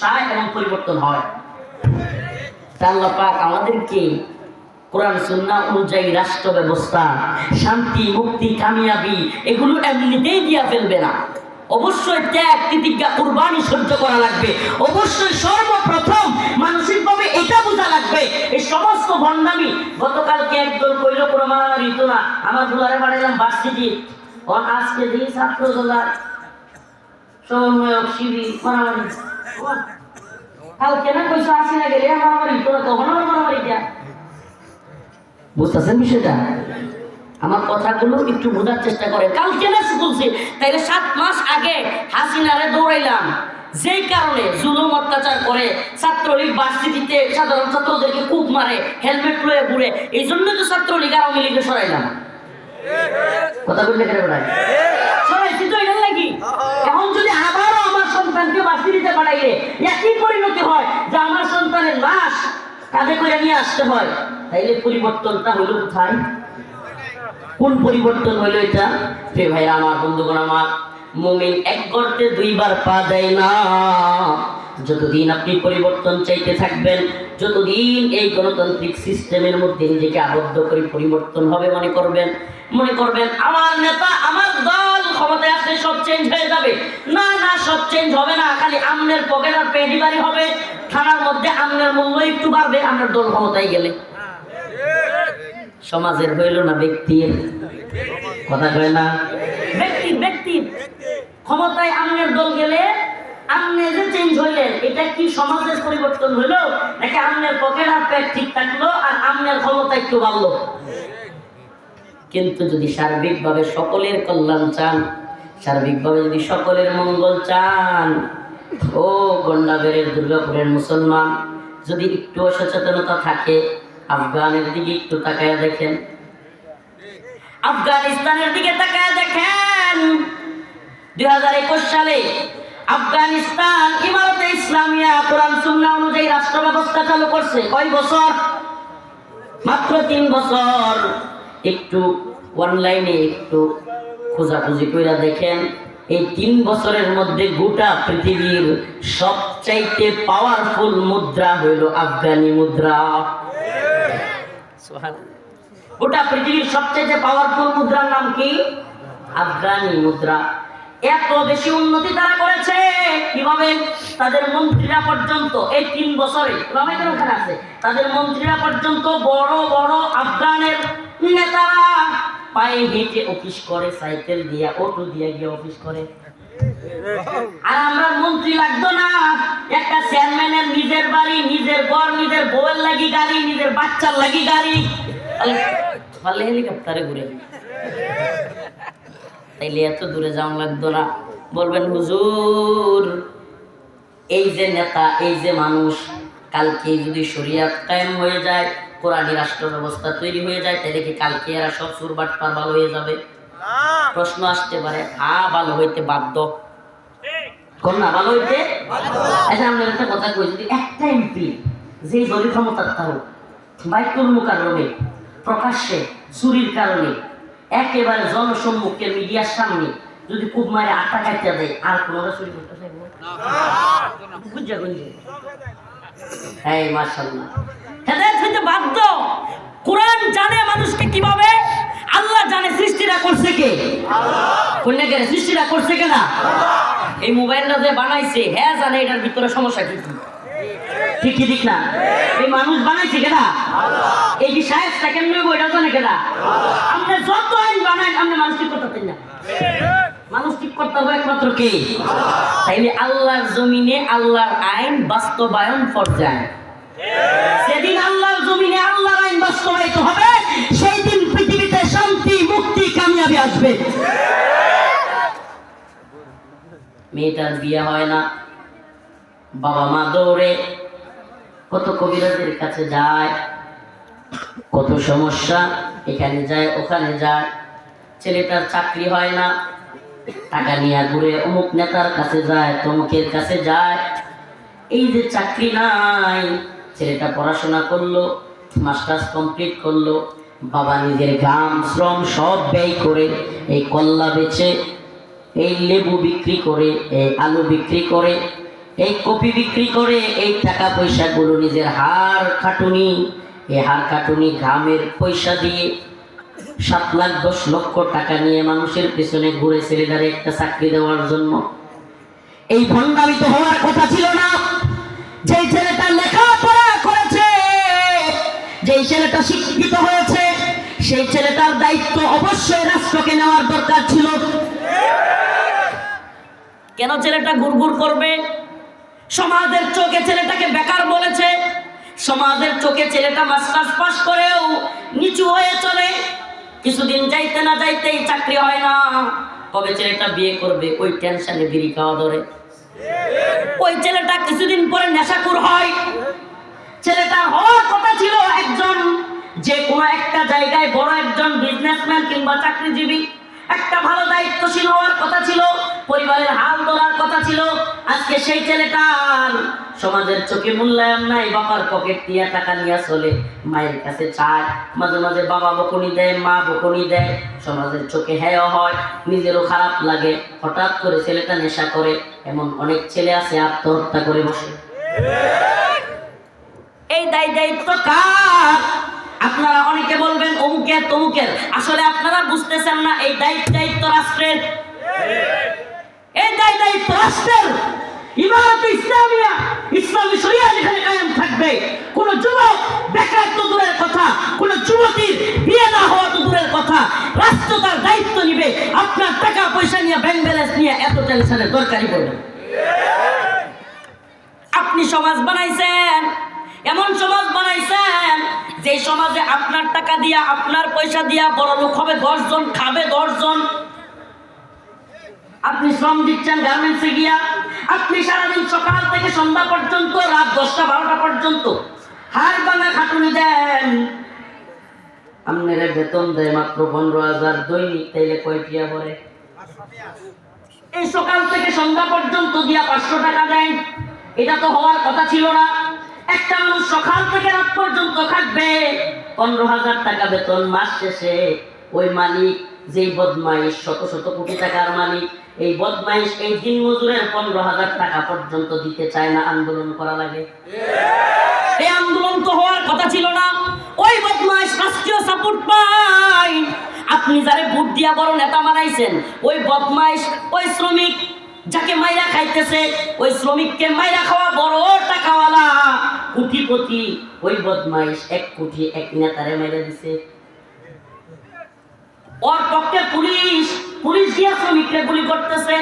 চায় এবং পরিবর্তন হয়। আল্লাহ পাক আমাদেরকে কোরআন, সুন্নাহ অনুযায়ী রাষ্ট্র ব্যবস্থা, শান্তি, মুক্তি, কামিয়াবি, এগুলো এমনিতেই দিয়া ফেলবে না। অবশ্যই ত্যাগ তিতিজ্ঞা কুরবানি সহ্য করা লাগবে। অবশ্যই সর্বপ্রথম মানসিকভাবে এটা বোঝা লাগবে। এই সমস্ত ভণ্ডামি গতকালকে একদল কইল, প্রমাণিত না। আমার দুলারে বাড়াইলাম ভার্সিটি। অন আজকে দিই ছাত্র দোলার সমন্বয়ক শিবির মারামারি বুঝতেছেন বিষয়টা? আমার কথাগুলো একটু বোঝার চেষ্টা করে কালকে না বলছি তাইলে সাত মাস আগে হাসিনারে দৌড়াইলাম। কারণে জুলুম অত্যাচার করে ছাত্রলীগ ভার্সিটিতে সাধারণ ছাত্রদেরকে মারে, হেলমেট লয়ে ঘুরে এই জন্য তো ছাত্রলীগ আওয়ামী লীগে সরাইলাম। কথা বললে বেড়ায় সরাইছি তো এটার লাগি এখন যদি আবারও আমার সন্তানকে ভার্সিটিতে পাঠাইলে একই পরিণতি হয় যে আমার সন্তানের লাশ কাঁধে করে নিয়ে আসতে হয়। তাইলে পরিবর্তনটা হইল কোথায়? কোন পরিবর্তন হইল এটা? হে ভাই আমার বন্ধুগণ, আমার মুমিন এক গর্তে দুইবার পা দেয় না। যতদিন আপনি পরিবর্তন চাইতে থাকবেন, যতদিন এই গণতান্ত্রিক সিস্টেমের মধ্যে নিজেকে আবদ্ধ করে পরিবর্তন হবে মনে করবেন মনে করবেন, আমার নেতা, আমার দল ক্ষমতায় আসলে সব চেঞ্জ হয়ে যাবে। না না, সব চেঞ্জ হবে না, খালি আমনের পকেট আর পেডিবারি হবে। থানার মধ্যে আমনের মূল্য একটু বাড়বে আপনার দল ক্ষমতায় গেলে। সমাজের হইল না ব্যক্তির কথা কয় না? ব্যক্তি ব্যক্তির ক্ষমতায় আমনের দল গেলে, আমনে যে চেঞ্জ হইলেন এটা কি সমাজের পরিবর্তন হইল? নাকি আমনের পকেট আর পেট ঠিক থাকল, আর আমনের ক্ষমতা একটু বাড়লো? কিন্তু যদি সার্বিকভাবে সকলের কল্যাণ চান, সার্বিকভাবে যদি সকলের মঙ্গল চান, ও গন্ডাবেরের দুর্গাপুরের মুসলমান, যদি একটু সচেতনতা থাকে, আফগানের দিকে একটু তাকায় দেখেন। আফগানিস্তানের দিকে তাকায় দেখেন। দুই হাজার একুশ সালে আফগানিস্তান ইমারতে ইসলামিয়া, কোরআন, সুন্নাহ অনুযায়ী রাষ্ট্র ব্যবস্থা চালু করছে। কয় বছর? মাত্র তিন বছর। একটু অনলাইনে একটু খোঁজাখুঁজি করে দেখেন এই তিন বছরের মধ্যে গোটা পৃথিবীর সবচাইতে পাওয়ারফুল মুদ্রা হইল আফগানি মুদ্রা। গোটা পৃথিবীর সবচেয়ে পাওয়ারফুল মুদ্রার নাম কি? আফগানি মুদ্রা। এত বেশি উন্নতি তারা করেছে কীভাবে? তাদের মন্ত্রীরা পর্যন্ত এই তিন বছরে আছে তাদের মন্ত্রীরা পর্যন্ত বড় বড় আফগানের নেতারা পায়ে হেঁটে অফিস করে, সাইকেল দিয়া, অটো দিয়া গিয়ে অফিস করে। আর আমরা মন্ত্রী লাগতো না। একটা চেয়ারম্যানের নিজের বাড়ি, নিজের ঘর, নিজের বউয়ের লাগি গাড়ি, নিজের বাচ্চার লাগি গাড়ি। ফলে হেলিকপ্টারে ঘুরে তাইলে এত দূরে যাওয়া লাগতো না। বলবেন, হুজুর, এই যে নেতা, এই যে মানুষ, কালকে যদি শরিয়াত কায়েম হয়ে যায় কোরআনী রাষ্ট্র ব্যবস্থা তৈরি হয়ে যায় তাহলে কি কালকে এরা সব সুরবাট পার ভালো হয়ে যাবে। প্রশ্ন আসতে পারে হ্যাঁ ভালো হইতে বাধ্য। কোন না ভালো হইতে? আচ্ছা আমি একটা কথা কই যদি একটা এমপি যে দলীয় ক্ষমতার থাকুক বাইকুল মুকাররমে প্রকাশ্যে চুরির কারণে একেবারে জনসম্মুখে মিডিয়ার সামনে যদি খুব মারে আটটা কাটতে দেয় আর কোনো চুরি করতে চাইব? বুঝা গুঞ্জে হ্যাঁ হেদায়ত হইতে বাধ্য। কোরআন জানে মানুষকে কীভাবে? আল্লাহ জানে সৃষ্টিটা করছে কে। কন্যাকে সৃষ্টিটা করছে কে না? এই মোবাইলটা যে বানাইছে হ্যাঁ জানে এটার ভিতরে সমস্যা কি কি? ঠিক কি ঠিক না? এই মানুষ বানাইছে কেনা এই যে সাহেবটা কেন নেব এটা জানে কেনা আপনি যত আইন বানাই আপনি মানুষ ঠিক করতে না। মানুষ ঠিক করতে হবে একমাত্র কে? তাইলে আল্লাহর জমিনে আল্লাহর আইন বাস্তবায়ন পর্যায়ে। সেদিন আল্লাহর জমিনে আল্লাহর আইন বাস্তবায়িত হবে সেই দিন পৃথিবীতে শান্তি, মুক্তি, কামিয়াবি আসবে। মেয়েটার বিয়ে হয় না। বাবা মা দৌড়ে, কত কবিরাজের কাছে যায়, কত সমস্যা, এখানে যায়, ওখানে যায়। ছেলেটার চাকরি হয় না। টাকা নিয়ে ঘুরে অমুক নেতার কাছে যায়, তমুকের কাছে যায়। এই যে চাকরি নাই ছেলেটা পড়াশোনা করল, মাস্টার্স কমপ্লিট করল, বাবা নিজের ঘাম শ্রম সব ব্যয় করে এই কল্লা বেচে, এই লেবু বিক্রি করে, এই আলু বিক্রি করে, এই কপি বিক্রি করে, এই টাকা পয়সাগুলো নিজের হার খাটুনি, এই হার খাটুনি ঘামের পয়সা দিয়ে সাত লাখ, দশ লক্ষ টাকা নিয়ে মানুষের পেছনে ঘুরে ছেলেদারে একটা চাকরি দেওয়ার জন্য। এই ভণ্ডামিত হওয়ার কথা ছিল না। যে ছেলেটা করেছে যেই ছেলেটা শিক্ষিত হয়েছে। সেই ছেলেটার দায়িত্ব অবশ্যই রাষ্ট্রকে নেওয়ার দরকার ছিল। কেন ছেলেটা গুড়গুড় করবে? সমাজের চোখে ছেলেটাকে বেকার বলেছে। সমাজের চোখে ছেলেটা মাস্টার্স পাস করেও নিচু হয়ে চলে। কিছুদিন যাইতে না যাইতেই চাকরি হয় না। কবে ছেলেটা বিয়ে করবে, ওই টেনশনে বিড়ি খাওয়া ধরে ওই ছেলেটা কিছুদিন পরে নেশাকুর হয়। ছেলেটা হওয়ার কথা ছিল একজন, যে কোনো একটা জায়গায় বড় একজন বিজনেসম্যান কিংবা চাকরিজীবী। একটা ভালো দায়িত্বশীল হওয়ার কথা ছিল, পরিবারের হাল ধরার কথা ছিল। আজকে সেই ছেলেটার সমাজের চোখে মূল্যায়ন নাই, বাবার পকেট দিয়ে টাকা নিয়ে চলে। মায়ের কাছে চায়, মাঝে মাঝে বাবা বকুনি দেয়, মা বকুনি দেয়। সমাজের চোখে হ্যাঁ হয়, নিজেরও খারাপ লাগে। হঠাৎ করে ছেলেটা নেশা করে, এমন অনেক ছেলে আছে, আত্মহত্যা করে বসে। এই দায় দায়িত্ব কার? আপনারা অনেকে বলবেন, অমুকের তমুকের। আসলে আপনারা বুঝতেছেন না, এই দায়িত্ব দায়িত্ব রাষ্ট্রের। এই দায় দায়িত্ব রাষ্ট্রের। ইমারত ইসলামিয়া, ইসলামী শরিয়া যেখানে কায়েম থাকবে, কোন যুবক বেকার তো দূরের কথা, কোন যুবতীর বিয়ে না হওয়া তো দূরের কথা। রাষ্ট্র তার দায়িত্ব নিবে, আপনার টাকা পয়সা নিয়ে ব্যাংক ব্যালেন্স নিয়ে এত টেনশনের দরকারি পড়বে আপনি সমাজ বানাইছেন এমন সমাজ বানাইছেন যে সমাজে আপনার টাকা দিয়া, আপনার পয়সা দিয়া বড় লোক হবে, দশজন খাবে, দশজন। আপনি শ্রম দিচ্ছেন গার্মেন্টসে গিয়া, আপনি সারাদিন সকাল থেকে সন্ধ্যা পর্যন্ত, রাত দশটা বারোটা পর্যন্ত হার ভাঙা খাটুনি দেন। আপনারা বেতন দেয় মাত্র পনেরো হাজার, দৈনিক তাইলে কয়টিয়া পরে এই সকাল থেকে সন্ধ্যা পর্যন্ত দিয়া পাঁচশো টাকা দেয়। এটা তো হওয়ার কথা ছিল না। একটা মানুষ সকাল থেকে রাত পর্যন্ত থাকবে, পনেরো হাজার টাকা বেতন মাস শেষে। ওই মালিক, যেই বদমাইশ, শত শত কোটি টাকার মালিক, এই বদমাইশ এই দিন মজুরের পনেরো হাজার টাকা পর্যন্ত দিতে চায় না, আন্দোলন করা লাগে। এই আন্দোলন তো হওয়ার কথা ছিল না। ওই বদমাইশ রাষ্ট্রীয় সাপোর্ট পাই আপনি যারে ভোট দিয়া বড় নেতা বানাইছেন, ওই বদমাইশ, ওই শ্রমিক যাকে মাইরা খাইতেছে, ওই শ্রমিককে মাইরা খাওয়া বড় টাকাওয়ালা। কোটিপতি, ওই বদমাইশ এক কোটি এক নেতারে মাইরা দিছে। ওর পক্ষে পুলিশ পুলিশ দিয়া শ্রমিককে গুলি করতেছে।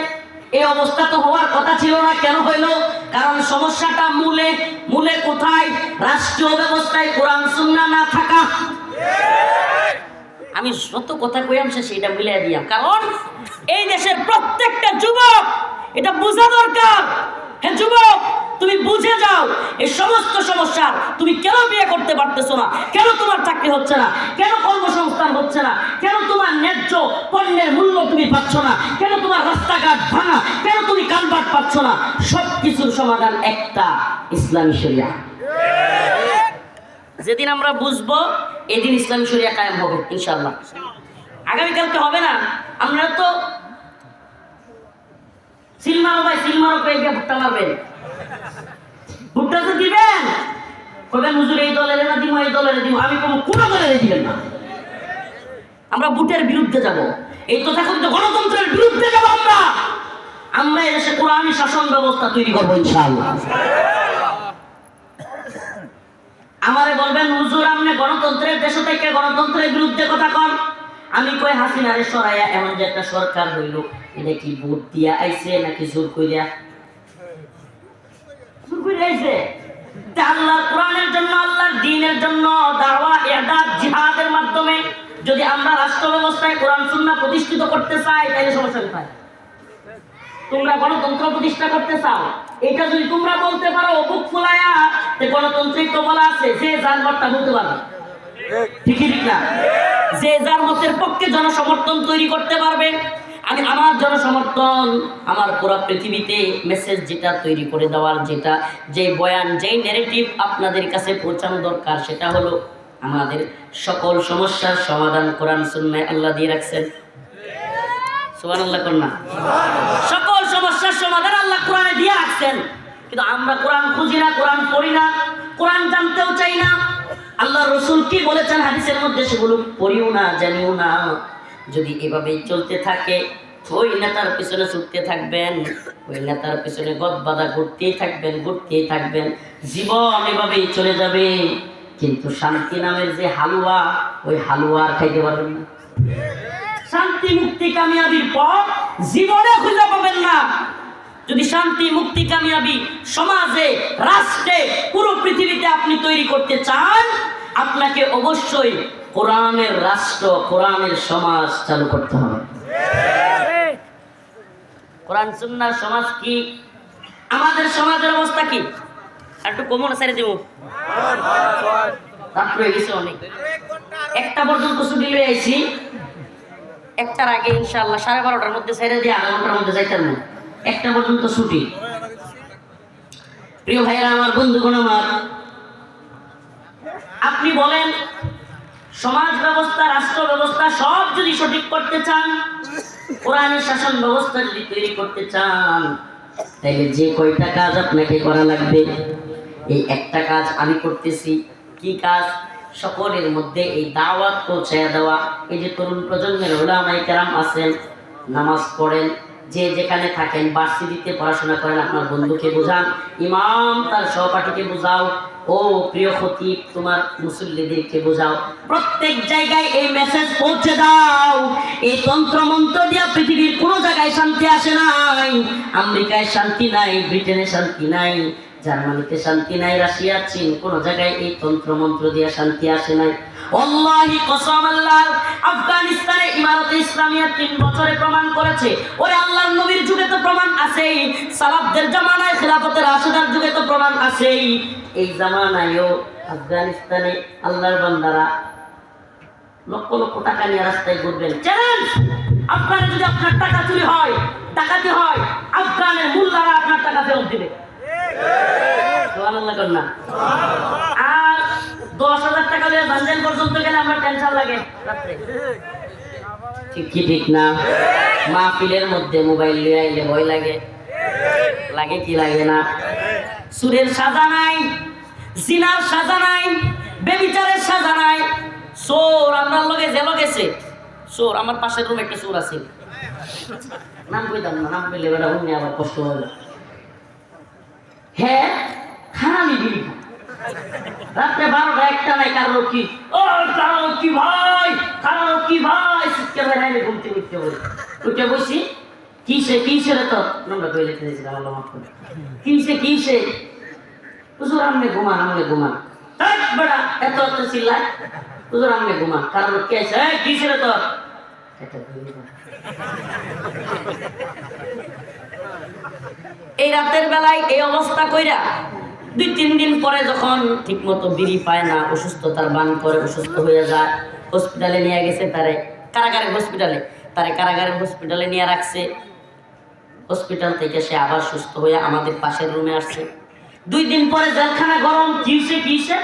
এই অবস্থা তো হওয়ার কথা ছিল না, কেন হইল? কারণ সমস্যাটা মূলে মূলে কোথায়? রাষ্ট্রীয় ব্যবস্থায় কোরআন সুন্না না থাকা। আমি যত কথা কইয়াম, সে সেটা মিলিয়ে দিয়াম। কারণ এই দেশের প্রত্যেকটা যুবক, এটা বোঝা দরকার। হ্যাঁ যুবক তুমি বুঝে যাও এই সমস্ত সমস্যার তুমি কেন বিয়ে করতে পারতেছো না? কেন তোমার চাকরি হচ্ছে না? কেন কর্মসংস্থান হচ্ছে না? কেন তোমার ন্যায্য পণ্যের মূল্য তুমি পাচ্ছ না? কেন তোমার রাস্তাঘাট ভাঙা? কেন তুমি কানবাট পাচ্ছ না? সব কিছুর সমাধান একটা, ইসলামী শরিয়া। যেদিন আমরা বুঝব, এদিন ইসলামী শরিয়া কায়েম হবে ইনশাল্লাহ আগামীকালকে হবে না? আমরা তো সিলমারো ভাই সিলমারো পেয়ে গিয়ে ভুট্টা মারবেন। ভুট্টা তো দিবেন? কবেন হুজুর, এই দলের না দিব এই দলের দিব আমি কোনো কোনো দলের দিবেন না। আমরা বিরুদ্ধে যাব। এই গণতন্ত্রের বিরুদ্ধে যাব আমরা। আমরা এদেশে কোরআনই শাসন ব্যবস্থা তৈরি ইনশাআল্লাহ। আমারে বলবেন, হুজুর, আপনি গণতন্ত্রের দেশ থেকে গণতন্ত্রের বিরুদ্ধে কথা কন। আমি কই, হাসিনারে সরাইয়া, এমন যে একটা সরকার হইল এটা কি ভোট দিয়া আইছে নাকি জোর কইরা? আইছে তা কোরআনের জন্য আল্লাহর দ্বীনের জন্য দাওয়া ইরদাদ জিহাদের মাধ্যমে যদি আমরা রাষ্ট্র ব্যবস্থায় কোরআন সুন্নাহ প্রতিষ্ঠিত করতে চাই তাহলে সমস্যা কোথায়? তোমরা গণতন্ত্র প্রতিষ্ঠা করতে চাও। এটা যদি তোমরা বলতে পারো বুক ফুলায়া যে গণতন্ত্রেই তো বলা আছে যে যার মতটা বলতে পারবে। ঠিকই ঠিক না? যে যার মতের পক্ষে জনসমর্থন তৈরি করতে পারবে আমি আমার জনসমর্থন আমার পুরো পৃথিবীতে মেসেজ যেটা তৈরি করে দেওয়ার যেটা যে বয়ান যেই নেগেটিভ আপনাদের কাছে পৌঁছানো দরকার সেটা হলো আমাদের সকল সমস্যার সমাধান কোরআন সুন্নায় আল্লাহ দিয়ে রাখছেন। কন্যা সকল সমস্যার সমাধান আল্লাহ কোরআনে দিয়ে রাখছেন। কিন্তু আমরা কোরআন খুঁজি না কোরআন পড়ি না কোরআন জানতেও চাই না। আল্লাহ রসুল কি বলেছেন হাদিসের মধ্যে সেগুলো পড়িও না জানিও না। যদি এভাবেই চলতে থাকে, ওই নেতার পিছনে ছুটতে থাকবেন, ওই নেতার পিছনে গদ বাধা ঘুরতেই থাকবেন ঘুরতেই থাকবেন, জীবন এভাবেই চলে যাবে। কিন্তু শান্তি নামের যে হালুয়া, ওই হালুয়া আর খাইতে পারবেন না। শান্তি মুক্তি কামিয়াবির পথ জীবনে খুঁজে পাবেন না। যদি শান্তি মুক্তি কামিয়াবি সমাজে, রাষ্ট্রে, পুরো পৃথিবীতে আপনি তৈরি করতে চান, আপনাকে অবশ্যই কোরআনের রাষ্ট্র, কোরআনের সমাজ চালু করতে হবে। কোরআন, সুন্নার সমাজ কি? আমাদের সমাজের অবস্থা কি? একটু কমন সাইরে দিব তারপরে গেছে অনেক। একটা পর্যন্ত ছুটি লয়ে আইছি। একটার আগে ইনশাআল্লাহ সাড়ে বারোটার মধ্যে ছেড়ে দিয়ে আধা ঘণ্টার মধ্যে যাইতাম না। একটা পর্যন্ত ছুটি। প্রিয় ভাইয়েরা, আমার বন্ধুগণ, আমার। আপনি বলেন সমাজ ব্যবস্থা, রাষ্ট্র ব্যবস্থা, সব যদি সঠিক করতে চান, কোরআনের শাসন ব্যবস্থা যদি তৈরি করতে চান তাইলে যে কয়টা কাজ আপনাকে করা লাগবে? এই একটা কাজ আমি করতেছি। কি কাজ? সকলের মধ্যে এই দাওয়াত পৌঁছায় দেওয়া। এই যে তরুণ প্রজন্মের ওলামাই কেরাম আছেন, নামাজ পড়েন, যে যেখানে থাকেন ভার্সিটিতে পড়াশোনা করেন, আপনার বন্ধুকে বোঝান, ইমাম তার সহপাঠীকে বোঝাও। ও প্রিয় খতিব, তোমার মুসল্লিদেরকে বোঝাও। প্রত্যেক জায়গায় এই মেসেজ পৌঁছে দাও। এই তন্ত্র মন্ত্র দিয়া পৃথিবীর কোনো জায়গায় শান্তি আসে নাই। আমেরিকায় শান্তি নাই, ব্রিটেনে শান্তি নাই, জার্মানিতে শান্তি নাই, রাশিয়া, চীন, কোনো জায়গায় এই তন্ত্র মন্ত্র দিয়া শান্তি আসে নাই। অল্লাহি আল্লাহ, আফগানিস্তানে ইমারতে ইসলামিয়া তিন বছরে প্রমাণ করেছে। ওরে আল্লাহর নবীর যুগে তো প্রমাণ আছেই, সালাফদের জামানায় খেলাফতের রাশেদার যুগে তো প্রমাণ আছেই। এই জামানায়ও আফগানিস্তানে আল্লাহর বান্দারা লক্ষ লক্ষ টাকা নিয়ে রাস্তায় ঘুরবেন। চ্যালেঞ্জ আফগানে যদি আপনার টাকা চুরি হয় টাকাতে হয়, আফগানের মূল্যারা আপনার টাকা ফেরত দিবে। আর দশ হাজার টাকা দিয়ে ভাঞ্জেন পর্যন্ত গেলে আমার টেনশন লাগে। রাত্রে। ঠিক কি ঠিক না? মাহফিলের মধ্যে মোবাইল নিয়ে আইলে ভয় লাগে। লাগে কি লাগে না? সুরের সাজা নাই জিনার সাজা নাই বেবিচারের সাজা নাই। সোর আপনার লগে যে লগেছে সোর আমার পাশের রুমে একটা সোর আছে। নাম কইতাম না নাম কইলে বেটা উনি আবার কষ্ট হবে হ্যাঁ খালি বিড়ি খায়। রাত্রে বারোটা একটা নাই কারও কি ও কারও কি ভাই কারও কি ভাই শিখতে বেড়াই ঘুমতে উঠতে বলে। উঠে বসি, কিসে কিসে রে তো নোংরা কইলে দিয়েছিলাম আল্লাহ মাফ করে। কিসে কিসে? হুজুর, আমনে ঘুমান আমনে ঘুমান। তাই বেড়া, এত এত চিল্লায় হুজুর, আমনে ঘুমান। কারণ কে আছে? এই, কিসে রে না। এই রাতের বেলায় এই অবস্থা কইরা দুই, তিন দিন পরে যখন ঠিকমতো বিড়ি পায় না, অসুস্থতার বান করে, অসুস্থ হয়ে যায় হসপিটালে নিয়ে গেছে তারে কারাগারের হসপিটালে তারে কারাগারের হসপিটালে নিয়ে রাখছে। হসপিটাল থেকে সে আবার সুস্থ হয়ে আমাদের পাশের রুমে আসছে। দুই দিন পরে জেলখানা গরম কিসে কিসে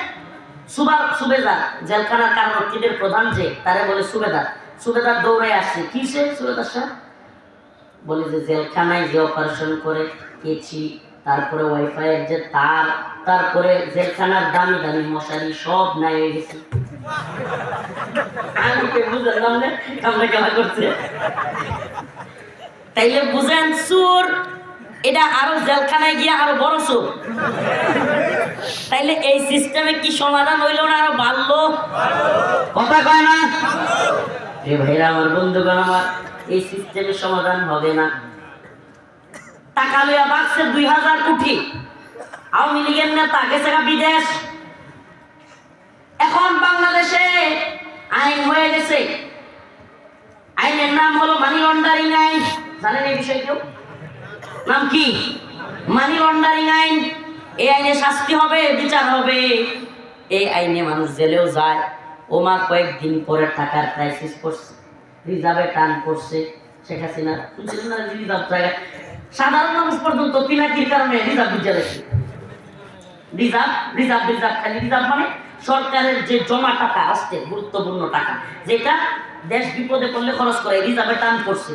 সুবার সুবেদার। জেলখানার কারণীদের প্রধান যে, তারে বলে সুবেদার। সুবেদার দৌড়ে আসছে। কিসে সুবেদার সাহেব? বলে যে, জেলখানায় যে অপারেশন করে গেছি তারপরে ওয়াইফাই যে তার, তারপরে জেলখানার দামি দামি মশারি সব নাই গেছে। আমি কে না আমরা খেলা করছে। তাইলে বুঝেন সুর এটা আরও জেলখানায় গিয়ে আরও বড় সুর তাইলে এই সিস্টেমে কি সমাধান হইল না আরও বাড়লো? কথা কয় না? এ ভাইরা, আমার বন্ধুগণ, আমার এই সিস্টেমের সমাধান হবে না। টাকা লইয়া বাক্সে দুই হাজার কোটি। আওয়ামী লীগের নেতা গেছে বিদেশ। এখন বাংলাদেশে আইন হয়ে গেছে। আইনের নাম হলো মানি লন্ডারিং আইন। জানেন এই বিষয় কেউ? নাম কি? মানি লন্ডারিং আইন। এই আইনে শাস্তি হবে, বিচার হবে। এই আইনে মানুষ জেলেও যায়। ওমা কয়েকদিন পরে টাকার ক্রাইসিস করছে। রিজার্ভে টান করছে। শেখ হাসিনা রিজার্ভ জায়গা সাধারণ মানুষ পর্যন্ত পিনাকির কারণে রিজার্ভ বুঝে রাখছে রিজার্ভ রিজার্ভ রিজার্ভ, খালি রিজার্ভ মানে সরকারের যে জমা টাকা আসছে, গুরুত্বপূর্ণ টাকা, যেটা দেশ বিপদে পড়লে খরচ করে, রিজার্ভে টান করছে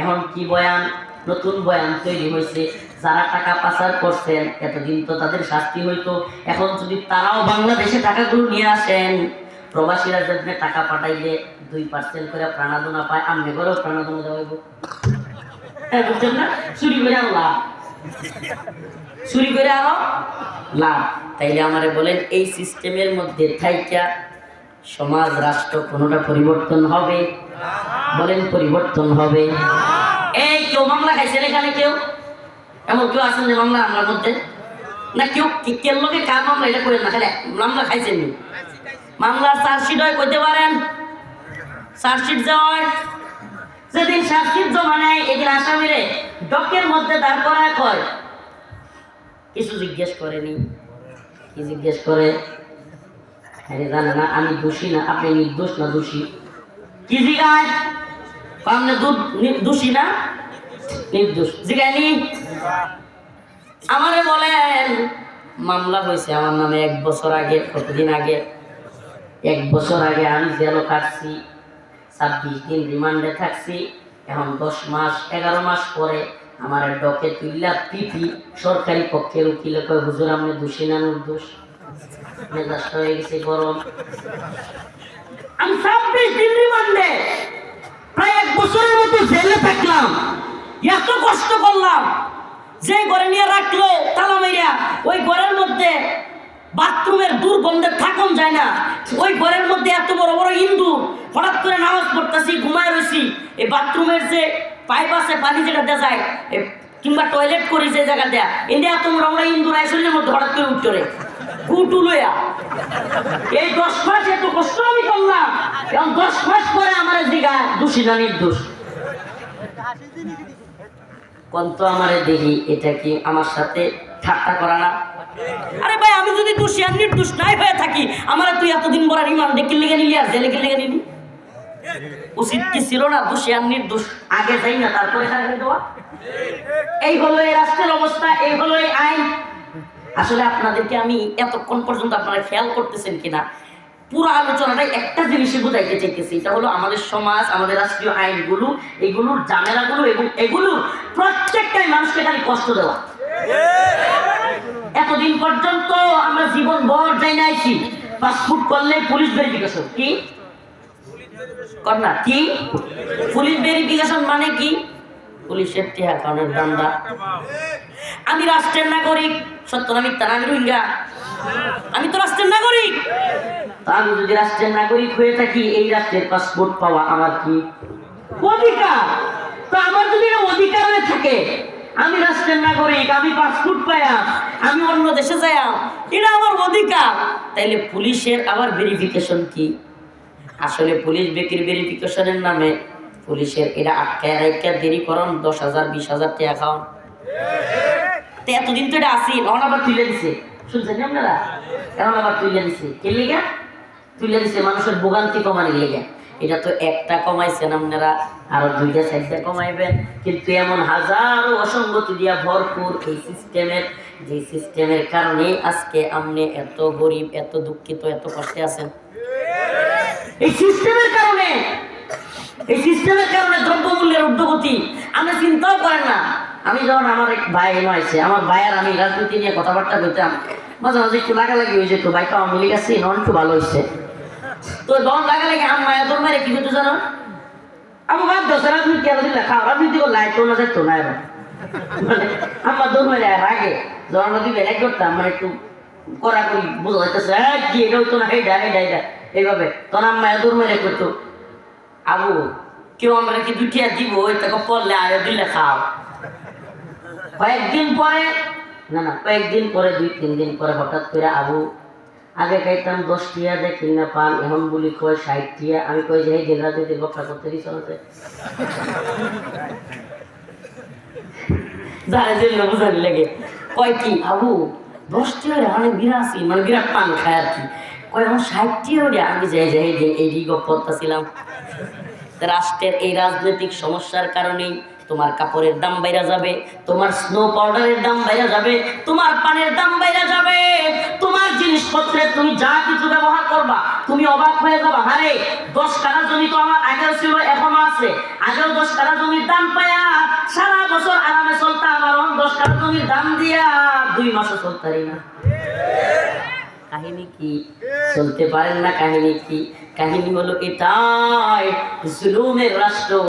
এখন কি বয়ান? নতুন বয়ান তৈরি হয়েছে। যারা টাকা পাচার করছেন, এতদিন তো তাদের শাস্তি হইতো। এখন যদি তারাও বাংলাদেশে টাকাগুলো নিয়ে আসেন, প্রবাসীরা যদি টাকা পাঠাইলে দুই পার্সেন্ট করে প্রাণাদনা পায় আমি করেও প্রাণাদনা দেওয়া হ্যাঁ, চুরি করে চুরি করে আরও লাভ। তাইলে আমারে বলেন এই সিস্টেমের মধ্যে থাইকা সমাজ রাষ্ট্র কোনোটা পরিবর্তন হবে? বলেন পরিবর্তন হবে। এই কেউ মামলা খাইছেন এখানে কেউ? এমন কেউ আছেন যে মামলা আমার মধ্যে? না কেউ? কেন লোকে কার মামলা? এটা করেন না খালি মামলা খাইছেন মামলার চার্জশিট হয় কইতে পারেন? চার্জশিট যে হয়? যেদিন চার্জশিট জমা নেয় এদিন আসামিরে ডকের মধ্যে দাঁড় করা কয়? কিছু জিজ্ঞেস করেনি। কি জিজ্ঞেস করে? আরে জানে না, আমি দোষী না, আপনি নির্দোষ না দোষী? কি জিগায়? আপনি দোষী না? নির্দোষ। জিগায়নি? আমারে বলেন, মামলা হয়েছে আমার নামে এক বছর আগে, কতদিন আগে? এক বছর আগে আমি জেলও কাটছি। ছাব্বিশ দিন রিমান্ডে থাকছি। এখন দশ মাস, এগারো মাস পরে আমার ডকে তুললা পিপি সরকারি পক্ষের উকিলে কয়, হুজুর, আপনি দোষী না নির্দোষ মেজাজটা হয়ে গেছে, গরম। আমি ছাব্বিশ দিন রিমান্ডে, প্রায় এক বছরের মতো জেলে থাকলাম। এত কষ্ট করলাম। যে ঘরে নিয়ে রাখল তালা মেরিয়া ওই ঘরের মধ্যে বাথরুমের দুর্গন্ধে থাকুন যায় না। ওই ঘরের মধ্যে এত বড় বড় হিন্দু হঠাৎ করে নামাজ পড়তেছি, ঘুমায় রয়েছি এই বাথরুমের যে পাইপ আছে পানি যেটা দেওয়া যায় কিংবা টয়লেট করি যে জায়গা দেয়া ইন্ডিয়া তোমরা আমরা হিন্দু রাইসের মধ্যে হঠাৎ করে উঠে কুটু লইয়া। এই দশ মাস এত কষ্ট আমি করলাম। এবং দশ মাস পরে আমার দিঘা দোষী না নির্দোষ। কন্ত আমারে দেখি, এটা কি আমার সাথে ঠাট্টা করা না? আরে যদি দোষী আর নির্দোষ নাই হয়ে থাকি, আমার তুই এতদিন বড় রিমান্ডে কি লেগে নিলি আর জেলে লেগে নিলি? উচিত কি ছিল না দোষী আর নির্দোষ? আগে যাই না, তারপরে এই হলো এই রাষ্ট্রের অবস্থা, এই হলো এই আইন। আসলে আপনাদেরকে আমি এতক্ষণ পর্যন্ত আপনারা খেয়াল করতেছেন কিনা? পুরো আলোচনাটাই একটা জিনিসই বোঝাইতে চাইতেছি, এটা হলো আমাদের সমাজ, আমাদের রাষ্ট্রীয় আইনগুলো, এগুলোর ঝামেলাগুলো এবং এগুলো প্রত্যেকটাই মানুষকে খালি কষ্ট দেওয়া। এতদিন পর্যন্ত আমরা জীবন ভর যাই নাইছি পাসপোর্ট করলে পুলিশ ভেরিফিকেশন কি? কর না, কি? পুলিশ ভেরিফিকেশন মানে কি? পুলিশের টিহা কারণের দান্দা। আমি রাষ্ট্রের নাগরিক, সত্য না মিথ্যা না, আমি রোহিঙ্গা। আমি তো রাষ্ট্রের নাগরিক। আমি যদি রাষ্ট্রের নাগরিক হয়ে থাকি, এই রাষ্ট্রের পাসপোর্ট পাওয়া আমার কি অধিকার? তো আমার যদি অধিকার হয়ে থাকে আমি রাষ্ট্রের নাগরিক, আমি পাসপোর্ট পাইয়া আমি অন্য দেশে যাইয়া এটা আমার অধিকার। তাইলে পুলিশের আবার ভেরিফিকেশন কি? আসলে পুলিশ ব্যক্তির ভেরিফিকেশনের নামে পুলিশের এটা আটকায় রাইকা দেরি করন, দশ হাজার, বিশ হাজার টাকা খাওয়ান তো এতদিন তো এটা আসি এখন আবার তুলে দিছে। শুনছেন আপনারা? এখন আবার তুলে দিছে। কে লেগে? তুলে দিছে মানুষের ভোগান্তি কমানির লেগে। এটা তো একটা কমাইছেন আপনারা, আরও দুইটা, চারটা কমাইবেন। কিন্তু এমন হাজারো অসঙ্গতি দিয়া ভরপুর এই সিস্টেমের, যে সিস্টেমের কারণে আজকে আপনি এত গরিব, এত দুঃখিত, এত কষ্টে আছেন। এই সিস্টেমের কারণে, এই সিস্টেমের কারণে দ্রব্যমূল্যের ঊর্ধ্বগতি, আপনি চিন্তাও করেন না। আমি যখন আমার এক ভাই এনে আমার ভাই আর আমি রাজনীতি নিয়ে কথাবার্তা বলতাম মাঝে মাঝে একটু লাগালাগি হয়ে যেত ভাইটা আওয়ামী লীগ আছে নন একটু ভালো হয়েছে তো যখন লাগালাগি আম মায়া তোর মারে কি করতো জানো? আমি বাদ দশ রাজনীতি আর দিলে? খাও, রাজনীতি করলে আয় তো না মানে আমার বেড়ে করতাম মানে একটু বোঝা যাইতেছে কি, এটা হইতো না এইটা এইটা এইটা এইভাবে তখন আম্মা দৌড় মেরে করতো। আবু, কেউ আমরা কি দুটিয়া দিব? টাকা পড়লে আয়, দিলে খাও। কয়েকদিন পরে, না না, কয়েকদিন পরে, দুই, তিন দিন পরে হঠাৎ করে আবু আগে খাইতাম দশ টিয়া দেয় কিনা পান, এখন বলি কয় ষাট টিয়া। আমি কই যে দিন দিন বক্কা করতে বুঝানি লাগে। কয় কি দশ টিয়া অনেক বিরাসি মানে বিরাট পান খায় আর কি। কয়, এখন ষাট টিয়া রে আমি যাই যাই দিন এই রিগপ করতেছিলাম রাষ্ট্রের এই রাজনৈতিক সমস্যার কারণেই তোমার কাপড়ের দাম বাইরা যাবে, তোমার স্নো পাউডারের দাম বাইরা যাবে, তোমার পানের দাম বাইরা যাবে, তোমার জিনিসপত্রের তুমি যা কিছু ব্যবহার করবা, তুমি অবাক হয়ে যাবা। হারে দশ কাঠা জমি তো আমার আগেও ছিল, এখনও আছে। আগেও দশ কাঠা জমির দাম পায়া, সারা বছর আরামে চলতা আমার অন দশ কাঠা জমির দাম দিয়া দুই মাসও চলতারি না। কাহিনী কি? চলতে পারেন না কাহিনী কি? কাহিনী হলো এটাই, জুলুমের রাষ্ট্র।